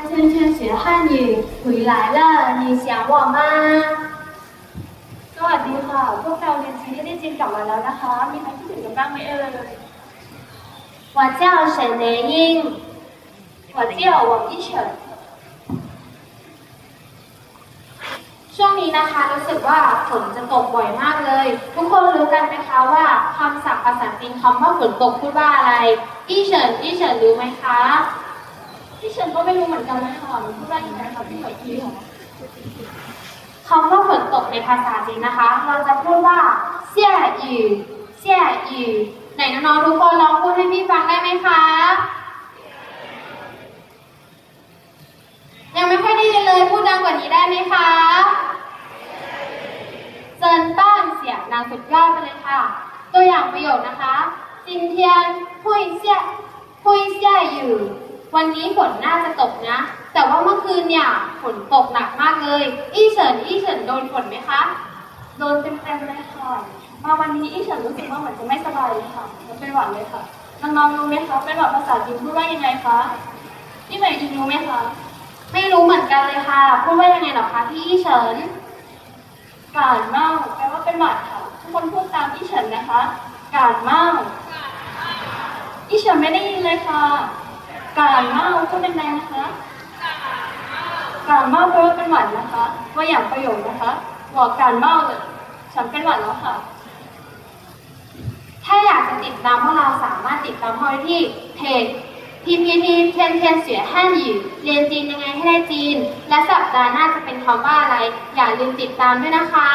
他圈圈学汉语回来了，你想我吗？ สวัสดีค่ะ พวกเราเรียนจีนให้ได้จีนกลับมาแล้วนะคะ มีใครคิดถึงกันบ้างไหมเอ่ย 我叫沈雷英，我叫王一晨 ช่วงนี้นะคะรู้สึกว่าฝนจะตกบ่อยมากเลย ทุกคนรู้กันไหมคะว่าคำศัพท์ภาษาจีนคำว่าฝนตกพูดว่าอะไรอีเฉินอีเฉินรู้ไหมคะ ที่ฉันก็ไม่รู้เหมือนกันเลยค่ะมันพูดว่าอย่างไรคะพี่หมวยทีค่ะคำว่าฝนตกในภาษาจีนนะคะ เราจะพูดว่าเสี่ยหยู่เสี่ยหยู่ไหนน้องๆทุกคนลองพูดให้พี่ฟังได้ไหมคะ ยังไม่ค่อยได้ยินเลยพูดดังกว่านี้ได้ไหมคะเซินต้านเสียงดังสุดยอดไปเลยค่ะ ตัวอย่างประโยคนะคะจินเทียนพุยเสี่ยพุยเสี่ยอยู่ วันนี้ฝนน่าจะตกนะ แต่ว่าเมื่อคืนเนี่ยฝนตกหนักมากเลย อี้เฉินอี้เฉินโดนฝนไหมคะ โดนเต็มๆเลยค่ะ มาวันนี้อีฉันรู้สึกว่าเหมือนจะไม่สบายเลยค่ะมันเป็นหวัดเลยค่ะน้องๆรู้ไหมคะเป็นหวัดภาษาจีนพูดว่ายังไงคะพี่หมวยทีรู้ไหมคะ ไม่รู้เหมือนกันเลยค่ะ พูดว่ายังไงเหรอคะพี่อี้เฉินการเมาแปลว่าเป็นหวัดค่ะ ทุกคนพูดตามอีฉันนะคะการเมาอีฉันไม่ได้ยินเลยค่ะ การเมาพูดแรงๆนะคะการเมาแปลว่าเป็นหวัดนะคะตัวอย่างประโยคนะคะบอกการเมาเลยฉันเป็นหวัดแล้วค่ะ ถ้าอยากจะติดตามพวกเราสามารถติดตามพวกเราได้ที่เพจ PPT เทียนเทียนเสียห้านอยู่เรียนจีนยังไงให้ได้จีน และสัปดาห์หน้าจะเป็นคำว่าอะไร อย่าลืมติดตามด้วยนะคะ